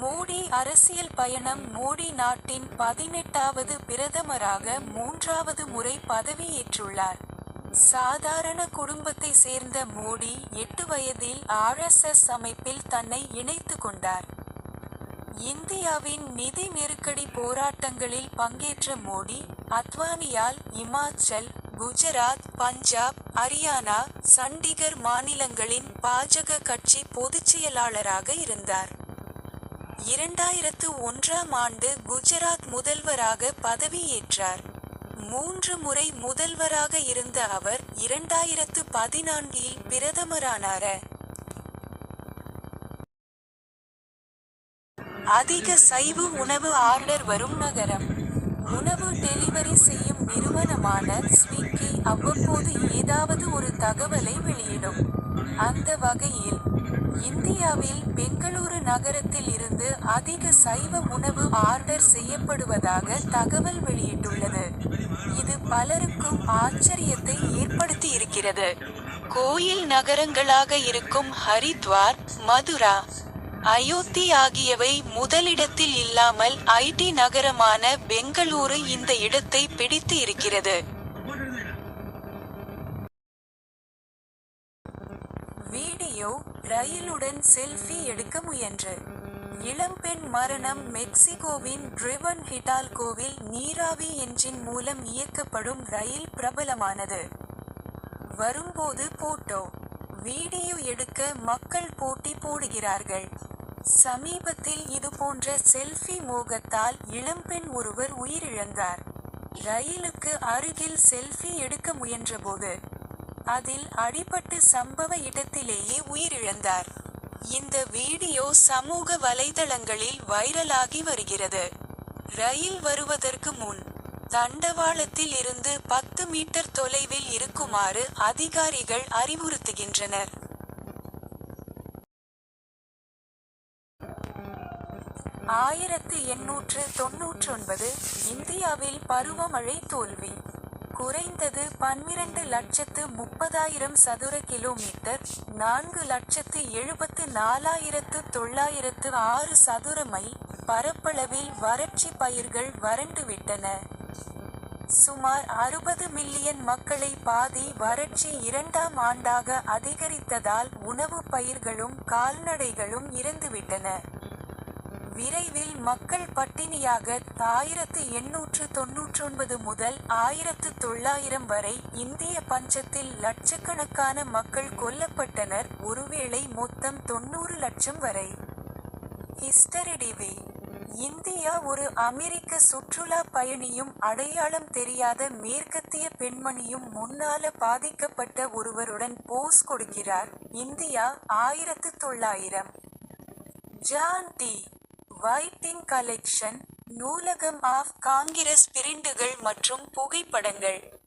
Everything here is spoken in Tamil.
மோடி அரசியல் பயணம் மோடி நாட்டின் பதினெட்டாவது பிரதமராக மூன்றாவது முறை பதவியேற்றுள்ளார். சாதாரண குடும்பத்தை சேர்ந்த மோடி எட்டு வயதில் ஆர்.எஸ்.எஸ். அமைப்பில் தன்னை இணைத்து கொண்டார். இந்தியாவின் நிதி நெருக்கடி போராட்டங்களில் பங்கேற்ற மோடி, அத்வானியால் இமாச்சல், குஜராத், பஞ்சாப், ஹரியானா சண்டிகர் மாநிலங்களின் பா.ஜ.க. கட்சி பொதுச்செயலாளராக இருந்தார். இரண்டாயிரத்து ஒன்றாம் ஆண்டு குஜராத் முதல்வராக பதவியேற்றார். மூன்று முறை முதல்வராக இருந்த அவர் இரண்டாயிரத்து பதினான்கில் பிரதமரானார. அதிக சைவ உணவு ஆர்டர் வரும் நகரம்? உணவு டெலிவரி செய்யும் நிறுவனமான ஸ்விக்கி அவ்வப்போது ஏதாவது ஒரு தகவலை வெளியிடும். அந்த வகையில், இந்தியாவில் பெங்களூரு நகரத்தில் இருந்து அதிக சைவ உணவு ஆர்டர் செய்யப்படுவதாக தகவல் வெளியிட்டுள்ளது. இது பலருக்கும் ஆச்சரியத்தை ஏற்படுத்தி இருக்கிறது கோயில் நகரங்களாக இருக்கும் ஹரித்வார், மதுரா, அயோத்தி ஆகியவை முதலிடத்தில் இல்லாமல் ஐடி நகரமான பெங்களூரு இந்த இடத்தை பிடித்து இருக்கிறது. வீடியோ ரயிலுடன் செல்ஃபி எடுக்க முயன்று இளம்பெண் மரணம் மெக்சிகோவின் ட்ரிவன் ஹிடால்கோவில் நீராவி என்ஜின் மூலம் இயக்கப்படும் ரயில் பிரபலமானது. வரும்போது போட்டோ, வீடியோ எடுக்க மக்கள் போட்டி போடுகிறார்கள். சமீபத்தில் இதுபோன்ற செல்ஃபி மோகத்தால் இளம்பெண் ஒருவர் உயிரிழந்தார். ரயிலுக்கு அருகில் செல்ஃபி எடுக்க முயன்றபோது, அதில் அடிபட்டு சம்பவ இடத்திலேயே உயிரிழந்தார். இந்த வீடியோ சமூக வலைதளங்களில் வைரலாகி வருகிறது. ரயில் வருவதற்கு முன், தண்டவாளத்தில் இருந்து பத்து மீட்டர் தொலைவில் இருக்குமாறு அதிகாரிகள் அறிவுறுத்துகின்றனர். ஆயிரத்து எண்ணூற்று தொண்ணூற்றொன்பது இந்தியாவில் பருவமழை தோல்வி. குறைந்தது பன்னிரண்டு லட்சத்து முப்பதாயிரம் சதுர கிலோமீட்டர் நான்கு லட்சத்து எழுபத்து நாலாயிரத்து தொள்ளாயிரத்து ஆறு சதுர மை. பரப்பளவில் வறட்சி பயிர்கள் வறண்டுவிட்டன சுமார் அறுபது மில்லியன் மக்களை பாதி வறட்சி இரண்டாம் ஆண்டாக அதிகரித்ததால் உணவுப் பயிர்களும் கால்நடைகளும் இறந்துவிட்டன. விரைவில் மக்கள் பட்டினியாக ஆயிரத்து எண்ணூற்று தொண்ணூற்றொன்பது முதல் ஆயிரத்து தொள்ளாயிரம் வரை இந்திய பஞ்சத்தில் லட்சக்கணக்கான மக்கள் கொல்லப்பட்டனர் ஒருவேளை மொத்தம் தொண்ணூறு லட்சம் வரை. ஹிஸ்டரிடிவி இந்தியா ஒரு அமெரிக்க சுற்றுலாப் பயணியும் அடையாளம் தெரியாத மேற்கத்திய பெண்மணியும் முன்னால பாதிக்கப்பட்ட ஒருவருடன் போஸ் கொடுக்கிறார் இந்தியா ஆயிரத்து தொள்ளாயிரம். John D. வைட்டின் கலெக்ஷன், நூலகம் ஆஃப் காங்கிரஸ் பிரிண்டுகள் மற்றும் புகைப்படங்கள்.